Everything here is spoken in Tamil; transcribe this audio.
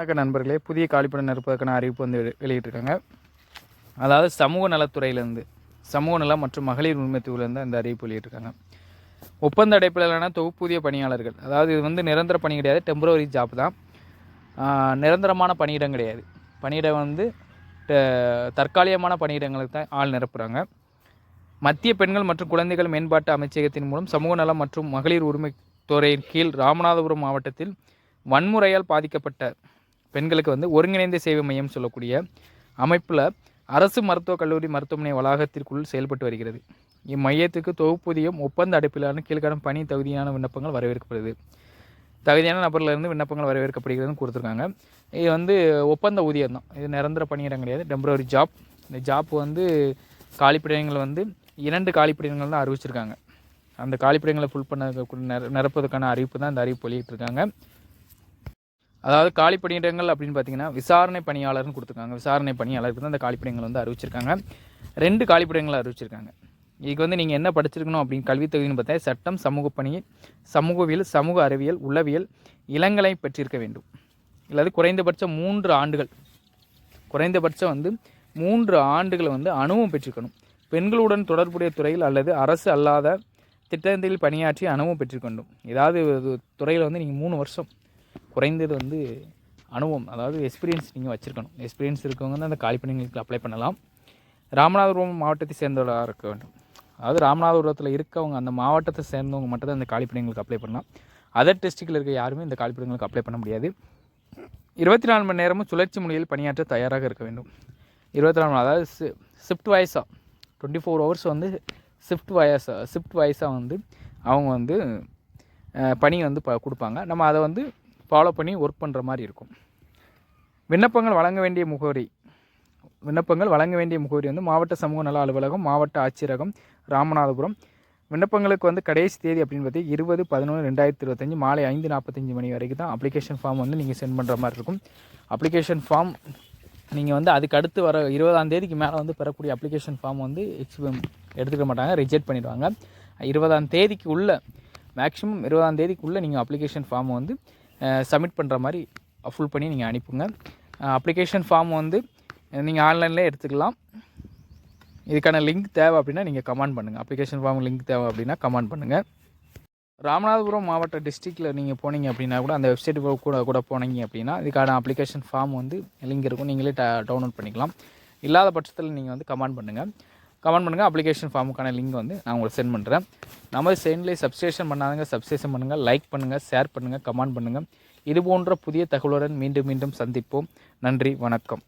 வணக்கம் நண்பர்களே புதிய காலிப்படம் நிரப்புவதற்கான அறிவிப்பு வந்து வெளியிட்டிருக்காங்க. அதாவது சமூக நலத்துறையிலேருந்து சமூக நலம் மற்றும் மகளிர் உரிமைத்துறையிலேருந்து அந்த அறிவிப்பு வெளியிட்டிருக்காங்க. ஒப்பந்த அடைப்பிலான தொகுப்பூதிய பணியாளர்கள். அதாவது இது வந்து நிரந்தர பணி கிடையாது டெம்பரவரி ஜாப் தான். நிரந்தரமான பணியிடம் கிடையாது. பணியிடம் வந்து தற்காலிகமான பணியிடங்களுக்கு தான் ஆள் நிரப்புகிறாங்க மத்திய பெண்கள் மற்றும் குழந்தைகள் மேம்பாட்டு அமைச்சகத்தின் மூலம் சமூக நலம் மற்றும் மகளிர் உரிமை துறையின் கீழ் ராமநாதபுரம் மாவட்டத்தில் வன்முறையால் பாதிக்கப்பட்ட பெண்களுக்கு வந்து ஒருங்கிணைந்த சேவை மையம் சொல்லக்கூடிய அமைப்பில் அரசு மருத்துவக் கல்லூரி மருத்துவமனை வளாகத்திற்குள் செயல்பட்டு வருகிறது. இம்மையத்துக்கு தொகுப்பூதியம் ஒப்பந்த அடிப்பிலான கீழ்காணும் பணி தகுதியான விண்ணப்பங்கள் வரவேற்கப்படுது. தகுதியான நபர்லேருந்து விண்ணப்பங்கள் வரவேற்கப்படுகிறதுன்னு கொடுத்துருக்காங்க. இது வந்து ஒப்பந்த ஊதியம் தான். இது நிரந்தர பணியிடம் கிடையாது. Temporary job. இந்த ஜாப் வந்து காலிப்பிடங்கள் வந்து இரண்டு காலிப்பிடங்கள் தான் அறிவிச்சிருக்காங்க. அந்த காலிப்பிடங்களை ஃபுல் பண்ண நிர- நிரப்புவதற்கான அறிவிப்பு தான் இந்த அறிவிப்பு வெளியிட்டிருக்காங்க. அதாவது காலிப்பணியிடங்கள் அப்படின்னு பார்த்தீங்கன்னா விசாரணை பணியாளர்னு கொடுத்துருக்காங்க. விசாரணை பணியாளருக்கு தான் அந்த காலிப்பணிகள் வந்து அறிவிச்சிருக்காங்க. ரெண்டு காலிப்பணிகளை அறிவிச்சிருக்காங்க. இதுக்கு வந்து நீங்கள் என்ன படிச்சிருக்கணும் அப்படின்னு கல்வித் தகுதின்னு பார்த்தா சட்டம் சமூக பணி சமூகவியல் சமூக அறிவியல் உளவியல் இளங்கலை பெற்றிருக்க வேண்டும். இல்லாது குறைந்தபட்சம் மூன்று ஆண்டுகள். குறைந்தபட்சம் வந்து மூன்று ஆண்டுகளை வந்து அனுபவம் பெற்றிருக்கணும். பெண்களுடன் தொடர்புடைய துறையில் அல்லது அரசு அல்லாத திட்டத்தில் பணியாற்றி அனுபவம் பெற்றுக்கொண்டும் ஏதாவது ஒரு துறையில் வந்து நீங்கள் மூணு வருஷம் குறைந்தது வந்து அனுபவம் அதாவது எக்ஸ்பீரியன்ஸ் நீங்கள் வச்சுருக்கணும். எக்ஸ்பீரியன்ஸ் இருக்கவங்க வந்து அந்த காலி பணிகளுக்கு அப்ளை பண்ணலாம். ராமநாதபுரம் மாவட்டத்தை சேர்ந்தவர்களாக இருக்க வேண்டும். அதாவது ராமநாதபுரத்தில் இருக்கவங்க அந்த மாவட்டத்தை சேர்ந்தவங்க மட்டும் தான் இந்த அப்ளை பண்ணலாம். அதர் டிஸ்ட்ரிக்டில் இருக்க யாருமே இந்த காலிப்பணிகளுக்கு அப்ளை பண்ண முடியாது. இருபத்தி நாலு மணி நேரமும் சுழற்சி முறையில் பணியாற்ற தயாராக இருக்க வேண்டும். இருபத்தி நாலு மணி அதாவது ஷிஃப்ட் வாய்ஸாக டுவெண்ட்டி ஃபோர் ஹவர்ஸ் வந்து ஷிஃப்ட் வாய்ஸாக ஷிஃப்ட் வாய்ஸாக வந்து அவங்க வந்து பணி வந்து ப கொடுப்பாங்க. நம்ம அதை வந்து ஃபாலோ பண்ணி ஒர்க் பண்ணுற மாதிரி இருக்கும். விண்ணப்பங்கள் வழங்க வேண்டிய முகவரி விண்ணப்பங்கள் வழங்க வேண்டிய முகவரி வந்து மாவட்ட சமூக நல அலுவலகம் மாவட்ட ஆட்சியரகம் ராமநாதபுரம். விண்ணப்பங்களுக்கு வந்து கடைசி தேதி அப்படின்னு பார்த்தீங்க இருபது பதினொன்று ரெண்டாயிரத்தி இருபத்தஞ்சி மாலை ஐந்து நாற்பத்தஞ்சு மணி வரைக்கும் தான் அப்ளிகேஷன் ஃபார்ம் வந்து நீங்கள் சென்ட் பண்ணுற மாதிரி இருக்கும். அப்ளிகேஷன் ஃபார்ம் நீங்கள் வந்து அதுக்கு அடுத்து வர இருபதாம் தேதிக்கு மேலே வந்து பெறக்கூடிய அப்ளிகேஷன் ஃபார்ம் வந்து எக்ஸ் எடுத்துக்க மாட்டாங்க ரிஜெக்ட் பண்ணிடுவாங்க. இருபதாம் தேதிக்கு உள்ள மேக்ஸிமம் இருபதாம் தேதிக்குள்ளே நீங்கள் அப்ளிகேஷன் ஃபார்ம் வந்து சப்மிட் பண்ணுற மாதிரி ஃபுல் பண்ணி நீங்கள் அனுப்புங்க. அப்ளிகேஷன் ஃபார்ம் வந்து நீங்கள் ஆன்லைன்லேயே எடுத்துக்கலாம். இதுக்கான லிங்க் தேவை அப்படின்னா நீங்கள் கமெண்ட் பண்ணுங்கள் அப்ளிகேஷன் ஃபார்ம் லிங்க் தேவை அப்படின்னா கமெண்ட் பண்ணுங்கள் ராமநாதபுரம் மாவட்ட டிஸ்ட்ரிக்டில் நீங்கள் போனீங்க அப்படின்னா கூட அந்த வெப்சைட் கூட கூட போனீங்க அப்படின்னா இதுக்கான அப்ளிகேஷன் ஃபார்ம் வந்து லிங்க் இருக்கும். நீங்களே டவுன்லோட் பண்ணிக்கலாம். இல்லாத பட்சத்தில் நீங்கள் வந்து கமெண்ட் பண்ணுங்கள் கமெண்ட் பண்ணுங்கள் அப்ளிகேஷன் ஃபார்முக்கான லிங்க் வந்து நான் உங்களுக்கு சென்ட் பண்ணுறேன் நம்ம சென்ட்லேயே சப்ஸ்கிரேஷன் பண்ணாதங்க சப்ஸ்கிரேஷன் பண்ணுங்கள் லைக் பண்ணுங்கள் ஷேர் பண்ணுங்கள் கமெண்ட் பண்ணுங்கள் இது போன்ற புதிய தகவலுடன் மீண்டும் மீண்டும் சந்திப்போம். நன்றி வணக்கம்.